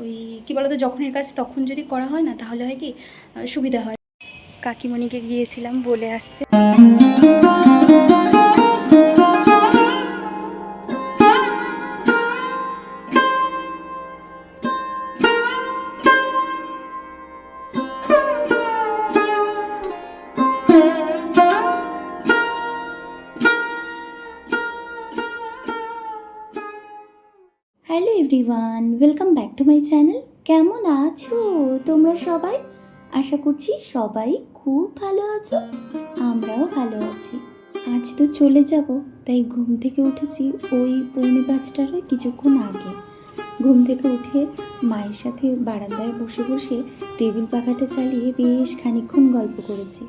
ওই কী বলতো যখনের কাজ তখন যদি করা হয় না, তাহলে হয় কি সুবিধা হয়। কাকিমণিকে গিয়েছিলাম বলে আসতে। Everyone welcome back to my channel কেমন আছো তোমরা সবাই? আশা করছি সবাই খুব ভালো আছো, আমরাও ভালো আছি। আজ তো চলে যাব, তাই ঘুম থেকে উঠেছি ওই পৌনে পাঁচটার ওই কিছুক্ষণ আগে। ঘুম থেকে উঠে মায়ের সাথে বারান্দায় বসে বসে টেবিল পাখাটা চালিয়ে বেশ খানিকক্ষণ গল্প করেছি।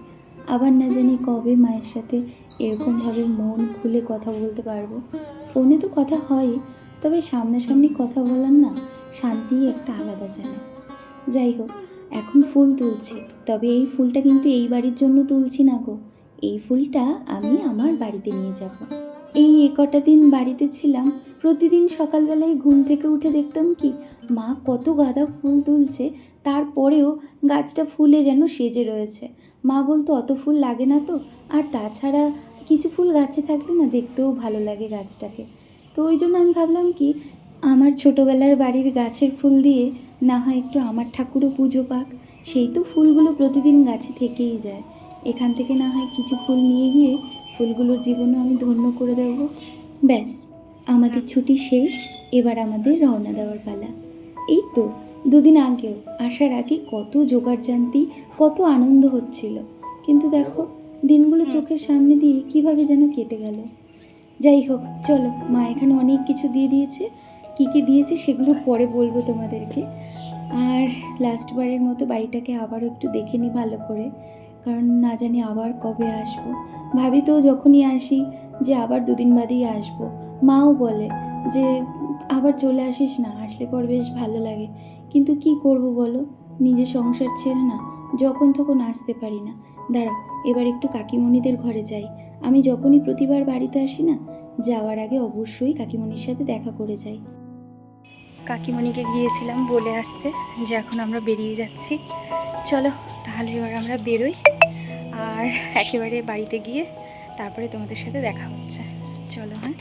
আবার না জানি কবে মায়ের সাথে এরকমভাবে মন খুলে কথা বলতে পারব। ফোনে তো কথা হয় তবে সামনাসামনি কথা বলার না শান্তি একটা আলাদা জানে যাই হোক, এখন ফুল তুলছি, তবে এই ফুলটা কিন্তু এই বাড়ির জন্য তুলছি না গো। এই ফুলটা আমি আমার বাড়িতে নিয়ে যাব। এই একটা দিন বাড়িতে ছিলাম, প্রতিদিন সকালবেলায় ঘুম থেকে উঠে দেখতাম কি, মা কত গাঁদা ফুল তুলছে, তারপরেও গাছটা ফুলে যেন সেজে রয়েছে। মা বলতো, অত ফুল লাগে না তো। আর তাছাড়া কিছু ফুল গাছে থাকলে না দেখতেও ভালো লাগে গাছটাকে। তো ওই জন্য আমি ভাবলাম কি, আমার ছোটোবেলার বাড়ির গাছের ফুল দিয়ে না হয় একটু আমার ঠাকুরও পুজো পাক। সেই তো ফুলগুলো প্রতিদিন গাছে থেকেই যায়। এখান থেকে না হয় কিছু ফুল নিয়ে গিয়ে ফুলগুলোর জীবনও আমি ধন্য করে দেব। ব্যাস, আমাদের ছুটি শেষ, এবার আমাদের রওনা দেওয়ার পালা। এই তো দুদিন আগেও, আসার আগে কত জোগাড় জানতি, কত আনন্দ হচ্ছিল। কিন্তু দেখো, দিনগুলো চোখের সামনে দিয়ে কীভাবে যেন কেটে গেল। যাই হোক, চলো, মা এখানে অনেক কিছু দিয়ে দিয়েছে। কী কী দিয়েছে সেগুলো পরে বলব তোমাদেরকে। আর লাস্টবারের মতো বাড়িটাকে আবারও একটু দেখে নিই ভালো করে। কারণ না জানি আবার কবে আসব। ভাবি তো যখনই আসি যে আবার দুদিন বাদেই আসব। মাও বলে যে, আবার চলে আসিস না, আসলে পর বেশ ভালো লাগে। কিন্তু কি করব বলো? নিজে সংসার ছেড়ে না, যখন তখন আসতে পারি না। দাঁড়াও, এবার একটু কাকিমণিদের ঘরে যাই। আমি যখনই প্রতিবার বাড়িতে আসি না, যাওয়ার আগে অবশ্যই কাকিমণির সাথে দেখা করে যাই। কাকিমণিকে গিয়েছিলাম বলে আসতে, যে এখন আমরা বেরিয়ে যাচ্ছি। চলো, তাহলে এবার আমরা বেরোই। আর একেবারে বাড়িতে গিয়ে তারপরে তোমাদের সাথে দেখা হচ্ছে। চলো হ্যাঁ।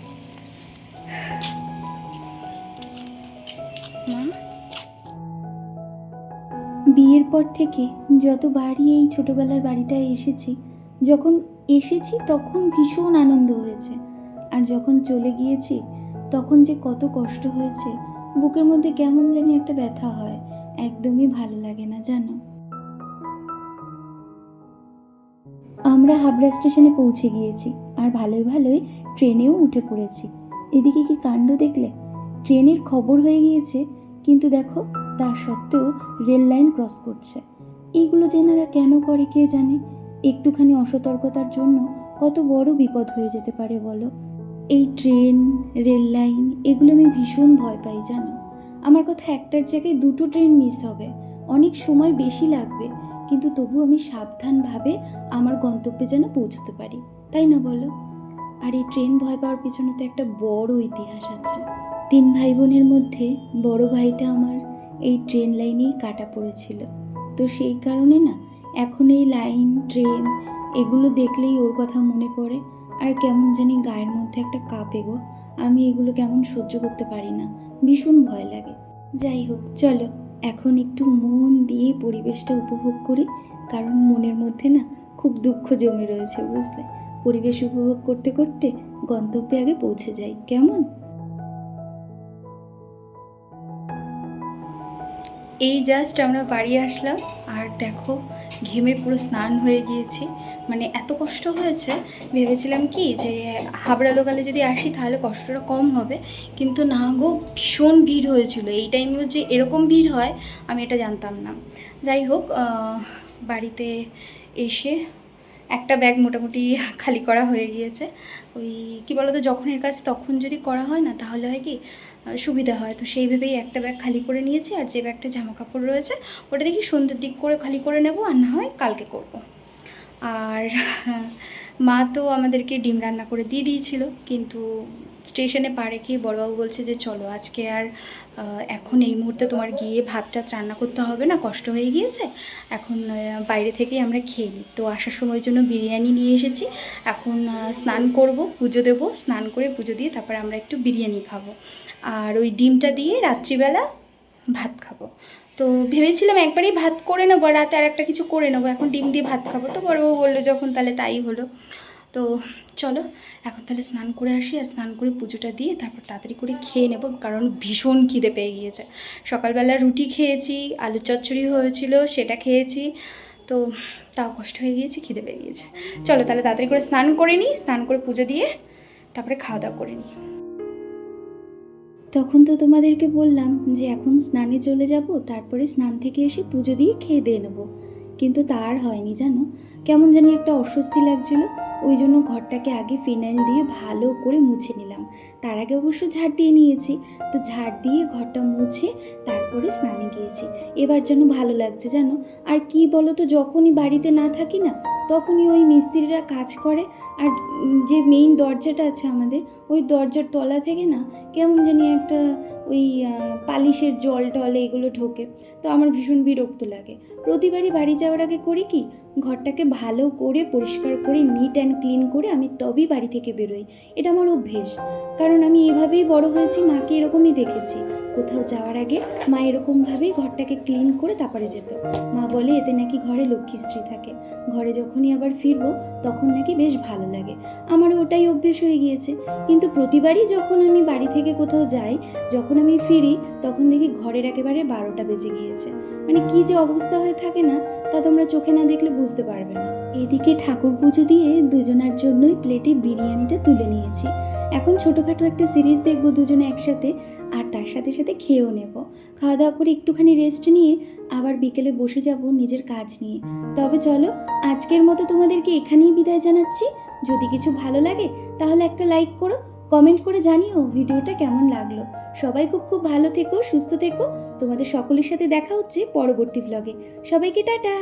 মা? বিয়ের পর থেকে যতবারই এই ছোটোবেলার বাড়িটায় এসেছি, যখন এসেছি তখন ভীষণ আনন্দ হয়েছে। আর যখন চলে গিয়েছি, তখন যে কত কষ্ট হয়েছে, বুকের মধ্যে কেমন জানি একটা ব্যথা হয়, একদমই ভালো লাগে না, জানো? আমরা হাবড়া স্টেশনে পৌঁছে গিয়েছি আর ভালোই ভালোই ট্রেনেও উঠে পড়েছি। এদিকে কি কাণ্ড দেখলে? ট্রেনের খবর হয়ে গিয়েছে, কিন্তু দেখো তা সত্ত্বেও রেল লাইন ক্রস করছে। এইগুলো জেনারা কেন করে কে জানে? একটুখানি অসতর্কতার জন্য কত বড় বিপদ হয়ে যেতে পারে বলো? এই ট্রেন, রেল লাইন, এগুলো আমি ভীষণ ভয় পাই, জানো? আমার কথা একটার জায়গায় দুটো ট্রেন মিস হবে। অনেক সময় বেশি লাগবে, কিন্তু তবু আমি সাবধানভাবে আমার গন্তব্যে যেন পৌঁছতে পারি, তাই না বলো? আর এই ট্রেন ভয় পাওয়ার পিছনে তো একটা বড় ইতিহাস আছে। তিন ভাই বোনের মধ্যে বড় ভাইটা আমার এই ট্রেন লাইনেই কাটা পড়েছিল। তো সেই কারণে না, এখন এই লাইন, ট্রেন এগুলো দেখলেই ওর কথা মনে পড়ে। আর কেমন জানি গায়ের মধ্যে একটা কাঁপে গো। আমি এগুলো কেমন সহ্য করতে পারি না। ভীষণ ভয় লাগে। যাই হোক, চলো, এখন একটু মন দিয়ে পরিবেশটা উপভোগ করি। কারণ মনের মধ্যে না খুব দুঃখ জমে রয়েছে, বুঝলে? পরিবেশ উপভোগ করতে করতে গন্তব্যে আগে পৌঁছে যাই, কেমন? এই জাস্ট আমরা বাড়ি আসলাম, আর দেখো, ঘেমে পুরো স্নান হয়ে গিয়েছি। মানে এত কষ্ট হয়েছে, ভেবেছিলাম কি যে হাবড়া লোকালে যদি আসি তাহলে কষ্টটা কম হবে, কিন্তু না গো, ভীষণ ভিড় হয়েছিল। এই টাইমেও যে এরকম ভিড় হয়, আমি এটা জানতাম না। যাই হোক বাড়িতে এসে একটা ব্যাগ মোটামুটি খালি করা হয়ে গিয়েছে। ওই কী বলতো, যখনের কাজ তখন যদি করা হয় না, তাহলে হয় কি সুবিধা হয়। তো সেইভাবেই একটা ব্যাগ খালি করে নিয়েছি, আর যে ব্যাগটা জামা কাপড় রয়েছে, ওটা দেখি সন্ধ্যের দিক করে খালি করে নেব, আর না হয় কালকে করব। আর মা তো আমাদেরকে ডিম রান্না করে দিয়ে দিয়েছিল, কিন্তু স্টেশনে পা রেখেই বড়বাবু বলছে যে, চলো, আজকে আর এখন এই মুহূর্তে তোমার গিয়ে ভাত টাত রান্না করতে হবে না, কষ্ট হয়ে গিয়েছে। এখন বাইরে থেকেই আমরা খেয়ে নিই। তো আসার সময়ের জন্য বিরিয়ানি নিয়ে এসেছি। এখন স্নান করব, পুজো দেব, স্নান করে পুজো দিয়ে তারপরে আমরা একটু বিরিয়ানি খাব। আর ওই ডিমটা দিয়ে রাত্রিবেলা ভাত খাব। তো ভেবেছিলাম একবারই ভাত করে নেব রাতে আর একটা কিছু করে নেব। এখন ডিম দিয়ে ভাত খাব। তো বড়বাবু বলল, যখন তাহলে তাই হলো। তো চলো, এখন তাহলে স্নান করে আসি আর স্নান করে পুজোটা দিয়ে তারপর তাড়াতাড়ি করে খেয়ে নেব, কারণ ভীষণ খিদে পেয়ে গিয়েছে। সকালবেলা রুটি খেয়েছি আলু চচ্চড়ি হয়েছিল, সেটা খেয়েছি, তো তাও কষ্ট হয়ে গিয়েছে, খিদে পেয়ে গিয়েছে। চলো তাহলে তাড়াতাড়ি করে স্নান করে নিই, স্নান করে পুজো দিয়ে তারপরে খাওয়া দাওয়া করে নিই। তখন তো তোমাদেরকে বললাম যে এখন স্নানে চলে যাব, তারপরে স্নান থেকে এসে পুজো দিয়ে খেয়ে দিয়ে নেব। কিন্তু তার হয়নি, জানো? কেমন জানি একটা অস্বস্তি লাগছিল। ওই জন্য ঘরটাকে আগে ফিনাইল দিয়ে ভালো করে মুছে নিলাম। তার আগে অবশ্য ঝাড় দিয়ে নিয়েছি। তো ঝাড় দিয়ে ঘরটা মুছে তারপরে স্নানে গিয়েছি। এবার যেন ভালো লাগছে জানো? আর কি বলো তো যখনই বাড়িতে না থাকি না, তখনই ওই মিস্ত্রিরা কাজ করে। আর যে মেইন দরজাটা আছে আমাদের, ওই দরজার তলা থেকে না, কেমন জানি একটা ওই পালিশের জল টল এগুলো ঢোকে। তো আমার ভীষণ বিরক্ত লাগে। প্রতিবারই বাড়ি যাওয়ার আগে করি কি ঘরটাকে ভালো করে, পরিষ্কার করে নিট অ্যান্ড ক্লিন করে আমি তবেই বাড়ি থেকে বেরোই। এটা আমার অভ্যেস। কারণ আমি এভাবেই বড় হয়েছি, মাকে এরকমই দেখেছি। কোথাও যাওয়ার আগে মা এরকমভাবেই ঘরটাকে ক্লিন করে তারপরে যেত। মা বলে, এতে নাকি ঘরে লক্ষ্মীশ্রী থাকে। ঘরে যখনই আবার ফিরবো, তখন নাকি বেশ ভালো লাগে। আমারও ওটাই অভ্যেস হয়ে গিয়েছে। কিন্তু প্রতিবারই যখন আমি বাড়ি থেকে কোথাও যাই, যখন আমি ফিরি, তখন দেখি ঘরের একেবারে বারোটা বেজে গিয়েছে। মানে কি যে অবস্থা হয়ে থাকে না, তা তোমরা চোখে না দেখলে বুঝতে পারবে না। এদিকে ঠাকুর পুজো দিয়ে দুজনার জন্যই প্লেটে বিরিয়ানিটা তুলে নিয়েছি। এখন ছোটোখাটো একটা সিরিজ দেখব দুজনে একসাথে, আর তার সাথে সাথে খেয়েও নেব। খাওয়া দাওয়া করে একটুখানি রেস্ট নিয়ে আবার বিকেলে বসে যাব নিজের কাজ নিয়ে। তবে চলো, আজকের মতো তোমাদেরকে এখানেই বিদায় জানাচ্ছি। যদি কিছু ভালো লাগে, তাহলে একটা লাইক করো কমেন্ট করে জানিও ভিডিওটা কেমন লাগল। সবাই খুব খুব ভালো থেকো, সুস্থ থেকো। তোমাদের সকলের সাথে দেখা হচ্ছে পরবর্তী ব্লগে সবাইকে টাটা!